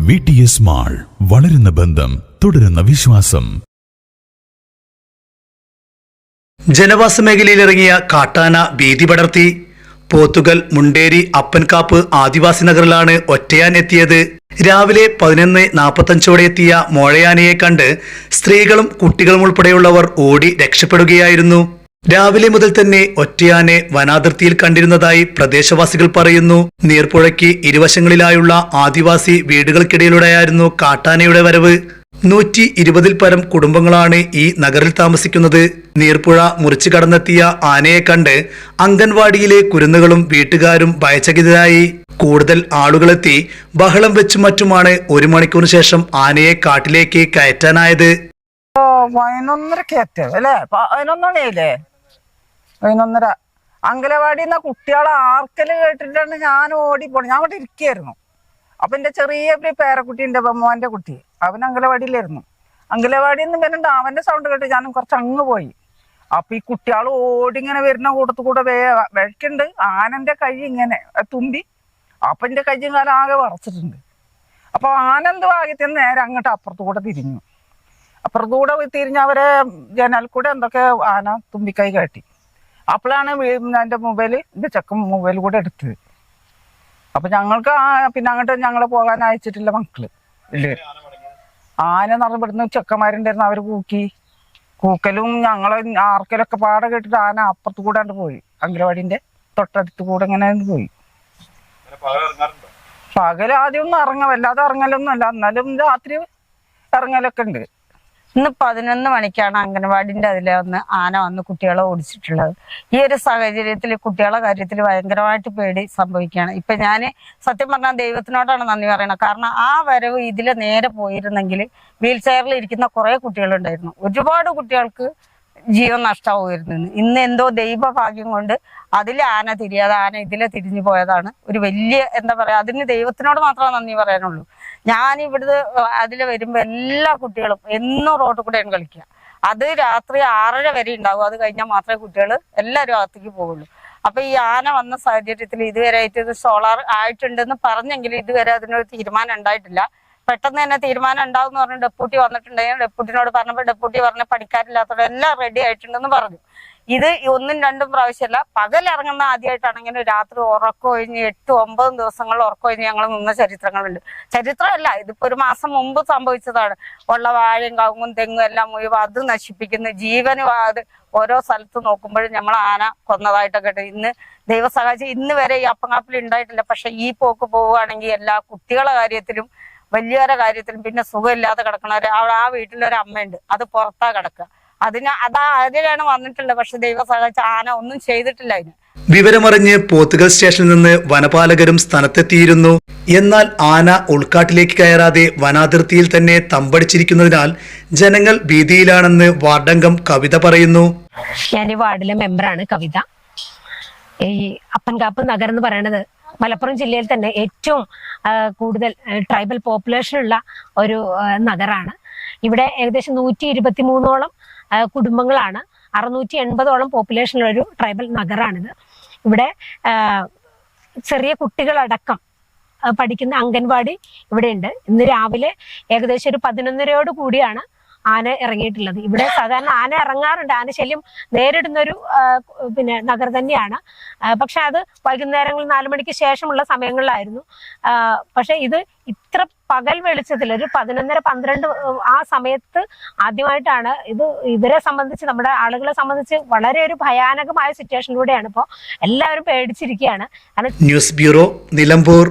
V T S mall വളരുന്ന ബന്ധം തുടരുന്ന വിശ്വാസം. ജനവാസ മേഖലയിലിറങ്ങിയ കാട്ടാന ഭീതി പടർത്തി. പോത്തുകൽ മുണ്ടേരി അപ്പൻകാപ്പ് ആദിവാസി നഗറിലാണ് ഒറ്റയാൻ എത്തിയത്. രാവിലെ പതിനൊന്ന് നാൽപ്പത്തഞ്ചോടെ എത്തിയ മോഴയാനയെ കണ്ട് സ്ത്രീകളും കുട്ടികളും ഉൾപ്പെടെയുള്ളവർ ഓടി രക്ഷപ്പെടുകയായിരുന്നു. രാവിലെ മുതൽ തന്നെ ഒറ്റയാനെ വനാതിർത്തിയിൽ കണ്ടിരുന്നതായി പ്രദേശവാസികൾ പറയുന്നു. നീർപ്പുഴയ്ക്ക് ഇരുവശങ്ങളിലായുള്ള ആദിവാസി വീടുകൾക്കിടയിലൂടെയായിരുന്നു കാട്ടാനയുടെ വരവ്. നൂറ്റി ഇരുപതിൽ പരം കുടുംബങ്ങളാണ് ഈ നഗറിൽ താമസിക്കുന്നത്. നീർപ്പുഴ മുറിച്ചു കടന്നെത്തിയ ആനയെ കണ്ട് അംഗൻവാടിയിലെ കുരുന്നുകളും വീട്ടുകാരും ഭയചകിതരായി. കൂടുതൽ ആളുകളെത്തി ബഹളം വെച്ചും മറ്റുമാണ് ഒരു മണിക്കൂറിന് ശേഷം ആനയെ കാട്ടിലേക്ക് കയറ്റാനായത്. പതിനൊന്നര എത്തും അല്ലേ? പതിനൊന്നണിയല്ലേ പതിനൊന്നര. അങ്കലവാടിയിൽ നിന്ന് കുട്ടികളെ ആർക്കൽ കേട്ടിട്ടാണ് ഞാൻ ഓടിപ്പോണത്. ഞാൻ അവിടെ ഇരിക്കുകയായിരുന്നു അപ്പൊ എന്റെ ചെറിയ ഒരു പേരക്കുട്ടി ഉണ്ട് മോന്റെ കുട്ടി. അവൻ അങ്കലവാടിയിലായിരുന്നു. അങ്കലവാടിയിൽ നിന്ന് വരുന്നുണ്ട് അവന്റെ സൗണ്ട് കേട്ട് ഞാനും കുറച്ച് അങ്ങ് പോയി. അപ്പൊ ഈ കുട്ടികൾ ഓടി ഇങ്ങനെ വരുന്ന കൂട്ടത്തു കൂടെ വേ വെക്കുണ്ട് ആനന്റെ കൈ ഇങ്ങനെ തുമ്പി. അപ്പൊ എന്റെ കയ്യും കാലം ആകെ വറച്ചിട്ടുണ്ട്. അപ്പൊ ആനന്ദ നിന്ന് നേരെ അങ്ങോട്ട് അപ്പുറത്തു കൂടെ തിരിഞ്ഞു. അപ്പുറത്തൂടെ തിരിഞ്ഞ് അവരെ ജനൽ കൂടെ എന്തൊക്കെ ആന തുമ്പിക്കൈ കാട്ടി. അപ്പോഴാണ് എന്റെ മൊബൈൽ എന്റെ ചെക്കൻ മൊബൈൽ കൂടെ എടുത്തത്. അപ്പൊ ഞങ്ങൾക്ക് ആ- പിന്നെ അങ്ങോട്ട് ഞങ്ങളെ പോകാൻ അയച്ചിട്ടില്ല മക്കൾ. ഇല്ലേ? ആന നിറപ്പെടുന്ന ചെക്കന്മാരുണ്ടായിരുന്നു അവർ കൂക്കി. കൂക്കലും ഞങ്ങളെ ആർക്കലൊക്കെ പാടെ കേട്ടിട്ട് ആന അപ്പുറത്ത് കൂടെ അങ്ങട് പോയി. അങ്കലവാടിന്റെ തൊട്ടടുത്ത് കൂടെ ഇങ്ങനെ പോയി. പകൽ ആദ്യം ഒന്നും ഇറങ്ങ വല്ലാതെ ഇറങ്ങലൊന്നും അല്ല. എന്നാലും രാത്രി ഇറങ്ങലൊക്കെ ഉണ്ട്. ഇന്ന് പതിനൊന്ന് മണിക്കാണ് അംഗനവാടിന്റെ അതിലെ ഒന്ന് ആന വന്ന് കുട്ടികളെ ഓടിച്ചിട്ടുള്ളത്. ഈ ഒരു സാഹചര്യത്തിൽ കുട്ടികളെ കാര്യത്തിൽ ഭയങ്കരമായിട്ട് പേടി സംഭവിക്കുകയാണ്. ഇപ്പൊ ഞാൻ സത്യം പറഞ്ഞാൽ ദൈവത്തിനോടാണ് നന്ദി പറയണത്. കാരണം ആ വരവ് ഇതിലെ നേരെ പോയിരുന്നെങ്കിൽ വീൽ ചെയറിൽ ഇരിക്കുന്ന കുറെ കുട്ടികളുണ്ടായിരുന്നു. ഒരുപാട് കുട്ടികൾക്ക് ജീവൻ നഷ്ടമാവുമായിരുന്നു. ഇന്ന് എന്തോ ദൈവഭാഗ്യം കൊണ്ട് അതിൽ ആന തിരിയാതെ ആന ഇതിലെ തിരിഞ്ഞു പോയതാണ്. ഒരു വലിയ എന്താ പറയാ അതിന് ദൈവത്തിനോട് മാത്രമേ നന്ദി പറയാനുള്ളൂ. ഞാൻ ഇവിടുന്ന് അതിൽ വരുമ്പോ എല്ലാ കുട്ടികളും എന്നും റോഡിൽ കൂടെയാണ് കളിക്കുക. അത് രാത്രി ആറര വരെ ഉണ്ടാവും. അത് കഴിഞ്ഞാൽ മാത്രമേ കുട്ടികൾ എല്ലാവരും അകത്തേക്ക് പോകുള്ളൂ അപ്പൊ ഈ ആന വന്ന സാഹചര്യത്തിൽ ഇതുവരെ ആയിട്ട് ഇത് സോളാർ ആയിട്ടുണ്ടെന്ന് പറഞ്ഞെങ്കിലും ഇതുവരെ അതിനൊരു തീരുമാനം ഉണ്ടായിട്ടില്ല. പെട്ടെന്ന് തന്നെ തീരുമാനം ഉണ്ടാവും എന്ന് പറഞ്ഞു ഡെപ്യൂട്ടി വന്നിട്ടുണ്ടെങ്കിൽ ഡെപ്യൂട്ടിനോട് പറഞ്ഞപ്പോൾ ഡെപ്യൂട്ടി പറഞ്ഞ പണിക്കാരില്ലാത്തവരെ എല്ലാം റെഡി ആയിട്ടുണ്ടെന്ന് പറഞ്ഞു. ഇത് ഒന്നും രണ്ടും പ്രാവശ്യമല്ല. പകൽ ഇറങ്ങുന്ന ആദ്യമായിട്ടാണെങ്കിലും രാത്രി ഉറക്കം ഒഴിഞ്ഞ് എട്ട് ഒമ്പതും ദിവസങ്ങളിൽ ഉറക്കം ഒഴിഞ്ഞ് ഞങ്ങൾ നിന്ന ചരിത്രങ്ങളുണ്ട്. ചരിത്രമല്ല ഇതിപ്പോ ഒരു മാസം മുമ്പ് സംഭവിച്ചതാണ്. ഉള്ള വാഴയും കവുങ്ങും തെങ്ങും എല്ലാം മുഴുവൻ അത് നശിപ്പിക്കുന്ന. ജീവന് അത് ഓരോ സ്ഥലത്ത് നോക്കുമ്പോഴും നമ്മൾ ആന കൊന്നതായിട്ടൊക്കെ. ഇന്ന് ദൈവ സഹായിച്ച് ഇന്ന് വരെ ഈ അപ്പങ്ങാപ്പിൽ ഉണ്ടായിട്ടില്ല. പക്ഷെ ഈ പോക്ക് പോവുകയാണെങ്കിൽ എല്ലാ കുട്ടികളുടെ കാര്യത്തിലും വലിയവരുടെ കാര്യത്തിലും പിന്നെ സുഖമില്ലാതെ കിടക്കണവര് അവിടെ ആ വീട്ടിലൊരു അമ്മയുണ്ട്. അത് പുറത്താ കിടക്കുക. അതിന് അതാ അതിലാണ് വന്നിട്ടുള്ളത്. പക്ഷെ ദൈവ സഹായിച്ച ആന ഒന്നും ചെയ്തിട്ടില്ല അതിന്. വിവരമറിഞ്ഞ് പോത്തുകൽ സ്റ്റേഷനിൽ നിന്ന് വനപാലകരും സ്ഥലത്തെത്തിയിരുന്നു. എന്നാൽ ആന ഉൾക്കാട്ടിലേക്ക് കയറാതെ വനാതിർത്തിയിൽ തന്നെ തമ്പടിച്ചിരിക്കുന്നതിനാൽ ജനങ്ങൾ ഭീതിയിലാണെന്ന് വാർഡംഗം കവിത പറയുന്നു. ഞാൻ ഈ വാർഡിലെ മെമ്പറാണ് കവിത. ഈ അപ്പൻകാപ്പ് നഗരം എന്ന് പറയുന്നത് മലപ്പുറം ജില്ലയിൽ തന്നെ ഏറ്റവും കൂടുതൽ ട്രൈബൽ പോപ്പുലേഷൻ ഉള്ള ഒരു നഗരമാണ് ഇവിടെ ഏകദേശം നൂറ്റി ഇരുപത്തി മൂന്നോളം കുടുംബങ്ങളാണ്. അറുന്നൂറ്റി എൺപതോളം പോപ്പുലേഷനുള്ള ഒരു ട്രൈബൽ നഗരമാണിത് ഇവിടെ ചെറിയ കുട്ടികളടക്കം പഠിക്കുന്ന അംഗൻവാടി ഇവിടെയുണ്ട്. ഇന്ന് രാവിലെ ഏകദേശം ഒരു പതിനൊന്നരയോട് കൂടിയാണ് ആന ഇറങ്ങിയിട്ടുള്ളത്. ഇവിടെ സാധാരണ ആന ഇറങ്ങാറുണ്ട്. ആന ശല്യം നേരിടുന്ന ഒരു പിന്നെ നഗരം തന്നെയാണ്. പക്ഷെ അത് വൈകുന്നേരങ്ങളിൽ നാലു മണിക്ക് ശേഷമുള്ള സമയങ്ങളിലായിരുന്നു. പക്ഷെ ഇത് ഇത്ര പകൽ വെളിച്ചത്തിൽ ഒരു പതിനൊന്നര പന്ത്രണ്ട് ആ സമയത്ത് ആദ്യമായിട്ടാണ് ഇത് ഇവരെ സംബന്ധിച്ച് നമ്മുടെ ആളുകളെ സംബന്ധിച്ച് വളരെ ഒരു ഭയാനകമായ സിറ്റുവേഷനിലൂടെയാണ് ഇപ്പോൾ എല്ലാവരും പേടിച്ചിരിക്കുകയാണ്. News bureau Nilambur.